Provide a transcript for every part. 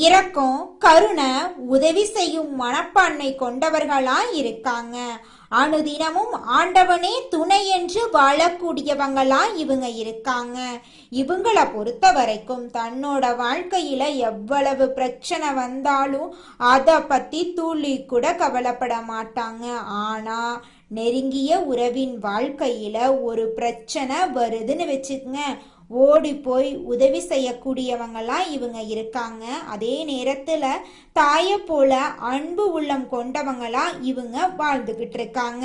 இரக்கம் கருணை உதவி செய்யும் மனப்பான்மை கொண்டவர்களா இருக்காங்க அனுதினமும் ஆண்டவனே துணை என்று வாழக்கூடியவங்களா இவங்க இருக்காங்க. இவங்களை பொறுத்த வரைக்கும் தன்னோட வாழ்க்கையில எவ்வளவு பிரச்சனை வந்தாலும் அதை பத்தி துளி கூட கவலைப்பட மாட்டாங்க. ஆனா நெருங்கிய உறவின் வாழ்க்கையில ஒரு பிரச்சனை வருதுன்னு வச்சுக்கங்க. ஓடி போய் உதவி செய்யக்கூடியவங்களாம் இவங்க இருக்காங்க. அதே நேரத்துல தாயை போல அன்பு உள்ளம் கொண்டவங்களா இவங்க வாழ்ந்துகிட்டு இருக்காங்க.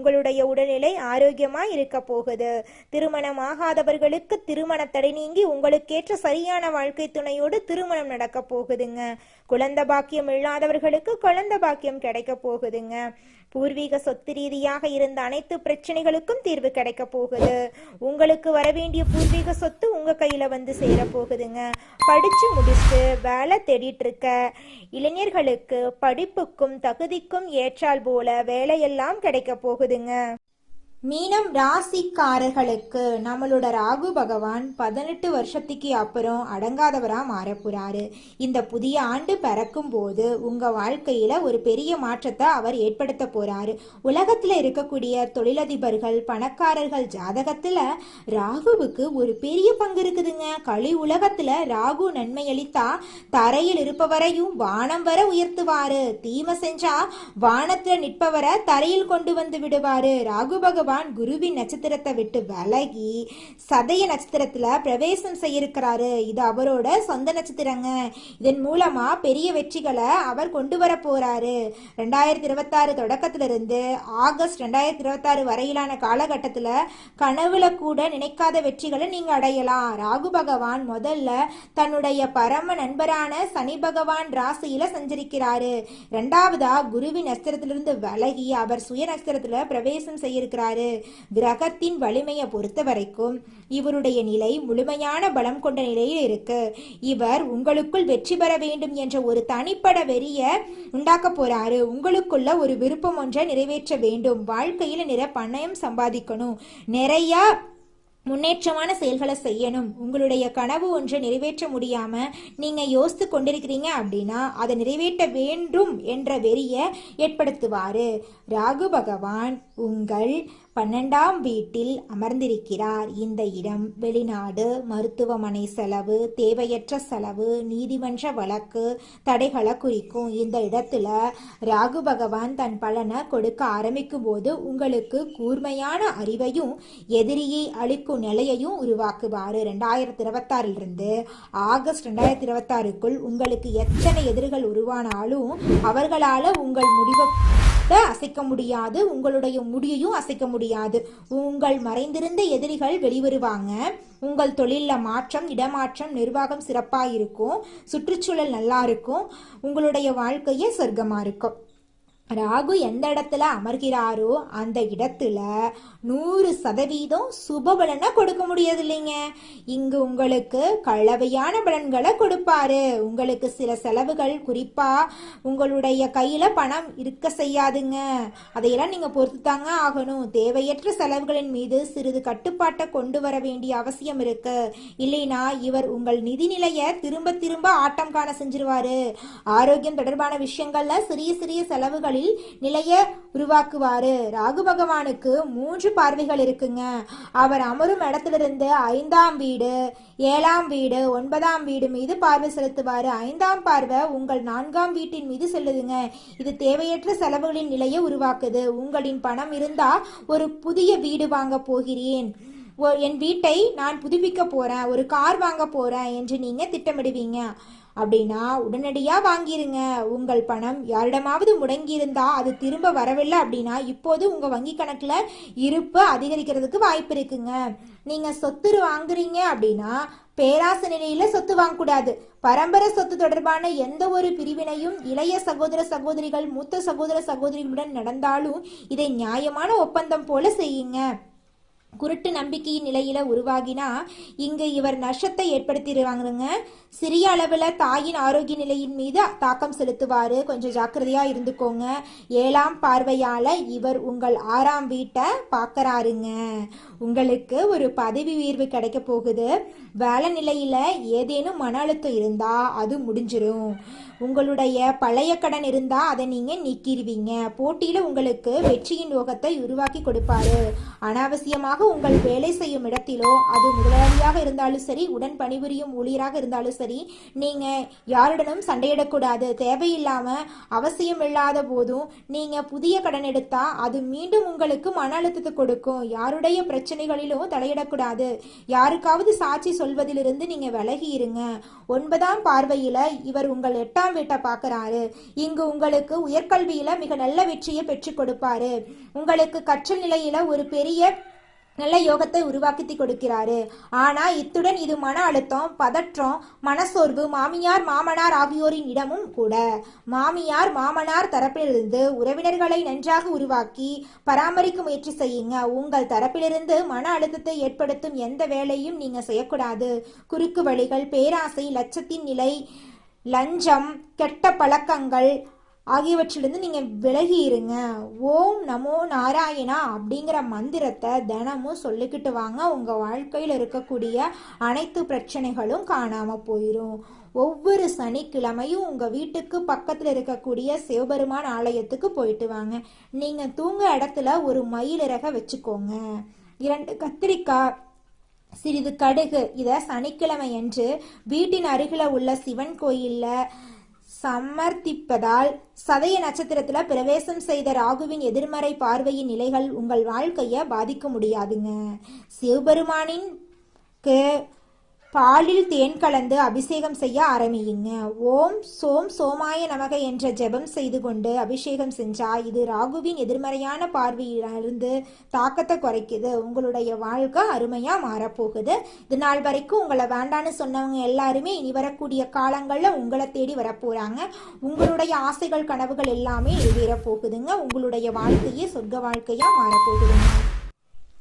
உங்களுடைய உடல்நிலை ஆரோக்கியமாக இருக்க போகுது. திருமணமாகாதவர்களுக்கு திருமண தடை நீங்கி உங்களுக்கேற்ற சரியான வாழ்க்கை துணையோடு திருமணம் நடக்க போகுதுங்க. குழந்த பாக்கியம் இல்லாதவர்களுக்கு குழந்த பாக்கியம் கிடைக்க போகுதுங்க. பூர்வீக சொத்து ரீதியாக இருந்த அனைத்து பிரச்சனைகளுக்கும் தீர்வு கிடைக்க போகுது. உங்களுக்கு வர வேண்டிய பூர்வீக சொத்து உங்க கையில வந்து சேர போகுதுங்க. படிச்சு முடிச்சுட்டு வேலை தேடிட்டு இருக்க இளைஞர்களுக்கு படிப்புக்கும் தகுதிக்கும் ஏற்றால் போல வேலையெல்லாம் கிடைக்க போகுதுங்க. மீனம் ராசிக்காரர்களுக்கு நம்மளோட ராகு பகவான் பதினெட்டு வருஷத்துக்கு அப்புறம் அடங்காதவராக மாறப்போறாரு. இந்த புதிய ஆண்டு பிறக்கும் போது உங்கள் வாழ்க்கையில் ஒரு பெரிய மாற்றத்தை அவர் ஏற்படுத்த போகிறாரு உலகத்தில் இருக்கக்கூடிய தொழிலதிபர்கள் பணக்காரர்கள் ஜாதகத்தில் ராகுவுக்கு ஒரு பெரிய பங்கு இருக்குதுங்க. களி உலகத்தில் ராகு நன்மை அளித்தா தரையில் இருப்பவரையும் வானம் வர உயர்த்துவார். தீமை செஞ்சா வானத்தில் நிற்பவரை தரையில் கொண்டு வந்து விடுவார். ராகு பகவான் குருவின் நட்சத்திரத்தை விட்டு விலகி சதய நட்சத்திரத்துல பிரவேசம் செய்யிருக்கிறாரு. இது அவரோட சொந்த நட்சத்திரங்க. இதன் மூலமா பெரிய வெற்றிகளை அவர் கொண்டு வர போறாரு. ரெண்டாயிரத்தி இருபத்தாறு தொடக்கத்துல இருந்து ஆகஸ்ட் ரெண்டாயிரத்தி இருபத்தாறு வரையிலான காலகட்டத்துல கனவுல கூட நினைக்காத வெற்றிகளை நீங்க அடையலாம். ராகு பகவான் முதல்ல தன்னுடைய பரம நண்பரான சனி பகவான் ராசியில சஞ்சரிக்கிறாரு. ரெண்டாவதா குருவின் நட்சத்திரத்திலிருந்து விலகி அவர் சுய நட்சத்திரத்துல பிரவேசம் செய்யிருக்கிறாரு. கிரகத்தின் வலிமையை பொறுத்த வரைக்கும் இவருடைய நிலை முழுமையான பலம் கொண்ட நிலையில் இருக்கு. இவர் உங்களுக்குள் வெற்றி பெற வேண்டும் என்ற ஒரு தனிப்பட வெறிய உண்டாக்க போறாரு. உங்களுக்குள்ள ஒரு விருப்பம் ஒன்றை நிறைவேற்ற வேண்டும். வாழ்க்கையில் நிற பணம் சம்பாதிக்கணும். நிறைய முன்னேற்றமான செயல்களை செய்யணும். உங்களுடைய கனவு ஒன்றை நிறைவேற்ற முடியாம நீங்க யோசித்து கொண்டிருக்கிறீங்க அப்படின்னா அதை நிறைவேற்ற வேண்டும் என்ற வெறிய ஏற்படுத்துவாரு. ராகு பகவான் உங்கள் பன்னெண்டாம் வீட்டில் அமர்ந்திருக்கிறார். இந்த இடம் வெளிநாடு மருத்துவமனை செலவு தேவையற்ற செலவு நீதிமன்ற வழக்கு தடைகளை குறிக்கும். இந்த இடத்துல ராகு பகவான் தன் பலனை கொடுக்க ஆரம்பிக்கும் போது உங்களுக்கு கூர்மையான அறிவையும் எதிரியை அளிக்கும் நிலையையும் உருவாக்குவார். ரெண்டாயிரத்தி இருபத்தாறிலிருந்து ஆகஸ்ட் ரெண்டாயிரத்தி இருபத்தாறுக்குள் உங்களுக்கு எத்தனை எதிரிகள் உருவானாலும் அவர்களால் உங்கள் முடிவை அசைக்க முடியாது. உங்களுடைய முடியையும் அசைக்க முடியாது. உங்கள் மறைந்திருந்த எதிரிகள் வெளிவருவாங்க. உங்கள் தொழிலில் மாற்றம் இடமாற்றம் நிர்வாகம் சிறப்பாக இருக்கும். சுற்றுச்சூழல் நல்லா இருக்கும். உங்களுடைய வாழ்க்கையே சொர்க்கமாக இருக்கும். ராகு எந்த இடத்துல அமர்கிறாரோ அந்த இடத்துல நூறு சதவீதம் சுப பலனை கொடுக்க முடியாது இல்லைங்க இங்கு உங்களுக்கு கலவையான பலன்களை கொடுப்பாரு. உங்களுக்கு சில செலவுகள் குறிப்பா உங்களுடைய கையில பணம் இருக்க செய்யாதுங்க. அதையெல்லாம் நீங்க பொறுத்து தாங்க ஆகணும். தேவையற்ற செலவுகளின் மீது சிறிது கட்டுப்பாட்டை கொண்டு வர வேண்டிய அவசியம் இருக்கு. இல்லைனா இவர் உங்கள் நிதிநிலையை திரும்ப திரும்ப ஆட்டம் காண செஞ்சிருவாரு. ஆரோக்கியம் தொடர்பான விஷயங்கள்ல சிறிய சிறிய செலவுகளில் நாளில் நிலைய உருவாக்குவாரு. ராகு பகவானுக்கு மூன்று பார்வைகள் இருக்குங்க. அவர் அமரும் இடத்திலிருந்து ஐந்தாம் வீடு ஏழாம் வீடு ஒன்பதாம் வீடு மீது பார்வை செலுத்துவார். ஐந்தாம் பார்வை உங்கள் நான்காம் வீட்டின் மீது செல்லுதுங்க. இது தேவையற்ற செலவுகளின் நிலையை உருவாக்குது. உங்களின் பணம் இருந்தா ஒரு புதிய வீடு வாங்க போகிறேன். என் வீட்டை நான் புதுப்பிக்க போறேன். ஒரு கார் வாங்க போறேன் என்று நீங்க திட்டமிடுவீங்க. அப்படின்னா உடனடியாக வாங்கிருங்க. உங்கள் பணம் யாரிடமாவது முடங்கியிருந்தா அது திரும்ப வரவில்லை அப்படின்னா இப்போது உங்கள் வங்கி கணக்கில் இருப்பு அதிகரிக்கிறதுக்கு வாய்ப்பு இருக்குங்க. நீங்கள் சொத்து வாங்குறீங்க அப்படின்னா பேராச நிலையில சொத்து வாங்கக்கூடாது. பரம்பரை சொத்து தொடர்பான எந்த ஒரு பிரிவினையும் இளைய சகோதர சகோதரிகள் மூத்த சகோதர சகோதரிகளுடன் நடந்தாலும் இதை நியாயமான ஒப்பந்தம் போல செய்யுங்க. குருட்டு நம்பிக்கையின் நிலையில உருவாகினா இங்கு இவர் நஷ்டத்தை ஏற்படுத்திடுவாங்க சிறிய அளவில் தாயின் ஆரோக்கிய நிலையின் மீது தாக்கம் செலுத்துவாரு. கொஞ்சம் ஜாக்கிரதையா இருந்துக்கோங்க. ஏழாம் பார்வையால இவர் உங்கள் ஆறாம் வீட்டை பார்க்குறாருங்க உங்களுக்கு ஒரு பதவி உயர்வு கிடைக்க போகுது. வேலை நிலையில ஏதேனும் மன அழுத்தம் இருந்தா அது முடிஞ்சிடும் உங்களுடைய பழைய கடன் இருந்தா அதை நீங்க நீக்கிடுவீங்க போட்டியில உங்களுக்கு வெற்றியின் யோகத்தை உருவாக்கி கொடுப்பாரு. அனாவசியமாக உங்கள் வேலை செய்யும் இடத்திலோ அது முதலாளியாக இருந்தாலும் சரி உடன் பணிபுரியும் ஊழியராக இருந்தாலும் சரி நீங்க யாருடனும் சண்டையிடக்கூடாது. தேவையில்லாம அவசியம் இல்லாத போதும் நீங்க புதிய கடன் எடுத்தா அது மீண்டும் உங்களுக்கு மன அழுத்தத்தை கொடுக்கும். யாருடைய பிரச்சனைகளிலும் தலையிடக்கூடாது. யாருக்காவது சாட்சி சொல்வதிலிருந்து நீங்க விலகி இருங்க. ஒன்பதாம் பார்வையில இவர் உங்கள் எட்டாம் வீட்டை பார்க்கறாரு. இங்கு உங்களுக்கு உயர்கல்வியில மிக நல்ல வெற்றியை பெற்றுக் கொடுப்பாரு. உங்களுக்கு கற்றல் நிலையில ஒரு பெரிய நல்ல யோகத்தை உருவாக்கி கொடுக்கிறாரு. ஆனா இத்துடன் இது மன அழுத்தம் பதற்றம் மனசோர்வு மாமியார் மாமனார் ஆகியோரின் இடமும் கூட. மாமியார் மாமனார் தரப்பிலிருந்து உறவினர்களை நன்றாக உருவாக்கி பராமரிக்க முயற்சி செய்யுங்க. உங்கள் தரப்பிலிருந்து மன அழுத்தத்தை ஏற்படுத்தும் எந்த வேலையும் நீங்க செய்யக்கூடாது. குறுக்கு வழிகள் பேராசை லட்சத்தின் நிலை லஞ்சம் கெட்ட பழக்கங்கள் ஆகியவற்றிலிருந்து நீங்கள் விலகி இருங்க. ஓம் நமோ நாராயணா அப்படிங்கிற மந்திரத்தை தினமும் சொல்லிக்கிட்டு வாங்க. உங்கள் வாழ்க்கையில் இருக்கக்கூடிய அனைத்து பிரச்சனைகளும் காணாமல் போயிடும் ஒவ்வொரு சனிக்கிழமையும் உங்கள் வீட்டுக்கு பக்கத்தில் இருக்கக்கூடிய சிவபெருமான் ஆலயத்துக்கு போயிட்டு வாங்க. நீங்கள் தூங்க இடத்துல ஒரு மயிலிறக வச்சுக்கோங்க. இரண்டு கத்திரிக்காய் சிறிது கடுகு இதை சனிக்கிழமையன்று வீட்டின் அருகில உள்ள சிவன் கோயில்ல சமர்த்திப்பதால் சதய நட்சத்திரத்துல பிரவேசம் செய்த ராகுவின் எதிர்மறை பார்வையின் நிலைகள் உங்கள் வாழ்க்கைய பாதிக்க முடியாதுங்க. சிவபெருமானின் பாலில் தேன் கலந்து அபிஷேகம் செய்ய ஆரம்பியுங்க. ஓம் சோம் சோமாய நமக என்ற ஜெபம் செய்து கொண்டு அபிஷேகம் செஞ்சா இது ராகுவின் எதிர்மறையான பார்வையிலிருந்து தாக்கத்தை குறைக்குது. உங்களுடைய வாழ்க்கை அருமையா மாறப்போகுது. இது நாள் வரைக்கும் உங்களை வேண்டான்னு சொன்னவங்க எல்லாருமே இனி வரக்கூடிய காலங்களில் உங்களை தேடி வரப்போறாங்க. உங்களுடைய ஆசைகள் கனவுகள் எல்லாமே நிறைவேற போகுதுங்க. உங்களுடைய வாழ்க்கையே சொர்க்க வாழ்க்கையா மாறப்போகுதுங்க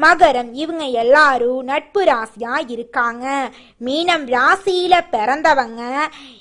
மகரம் இவங்க எல்லாரும் நட்பு ராசியா இருக்காங்க. மீனம் ராசியில பிறந்தவங்க.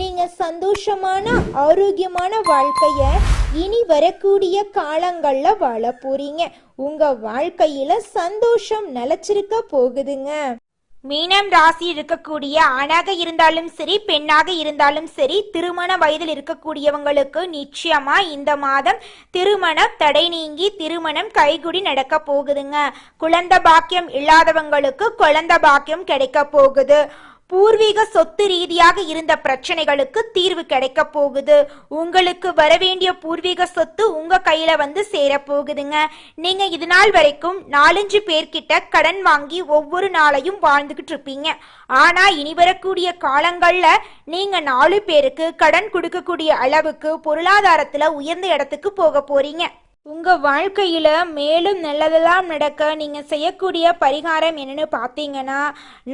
நீங்க சந்தோஷமான ஆரோக்கியமான வாழ்க்கைய இனி வரக்கூடிய காலங்கள்ல வாழ போறீங்க. உங்க வாழ்க்கையில சந்தோஷம் நிலச்சிருக்க போகுதுங்க. மீனம் ராசி இருக்கக்கூடிய ஆணாக இருந்தாலும் சரி பெண்ணாக இருந்தாலும் சரி திருமண வயதில் இருக்கக்கூடியவங்களுக்கு நிச்சயமா இந்த மாதம் திருமணம் தடை நீங்கி திருமணம் கைகுடி நடக்க போகுதுங்க. குழந்தை பாக்கியம் இல்லாதவங்களுக்கு குழந்தை பாக்கியம் கிடைக்க போகுது. பூர்வீக சொத்து ரீதியாக இருந்த பிரச்சனைகளுக்கு தீர்வு கிடைக்க போகுது. உங்களுக்கு வரவேண்டிய பூர்வீக சொத்து உங்க கையில வந்து சேர போகுதுங்க நீங்க இது நாள் வரைக்கும் நாலஞ்சு பேர்கிட்ட கடன் வாங்கி ஒவ்வொரு நாளையும் வாழ்ந்துகிட்டு இருப்பீங்க. ஆனா இனி வரக்கூடிய காலங்கள்ல நீங்க நாலு பேருக்கு கடன் கொடுக்கக்கூடிய அளவுக்கு பொருளாதாரத்துல உயர்ந்த இடத்துக்கு போக போறீங்க. உங்க வாழ்க்கையில மேலும் நல்லதெல்லாம் நடக்க நீங்க செய்யக்கூடிய பரிகாரம் என்னன்னு பார்த்தீங்கன்னா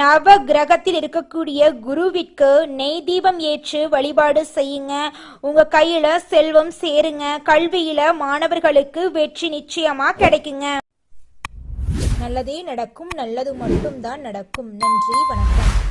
நவ கிரகத்தில் இருக்கக்கூடிய குருவிற்கு நெய் தீபம் ஏற்று வழிபாடு செய்யுங்க. உங்க கையில செல்வம் சேருங்க. கல்வியில மாணவர்களுக்கு வெற்றி நிச்சயமா கிடைக்குங்க. நல்லதே நடக்கும் நல்லது மட்டும்தான் நடக்கும். நன்றி வணக்கம்.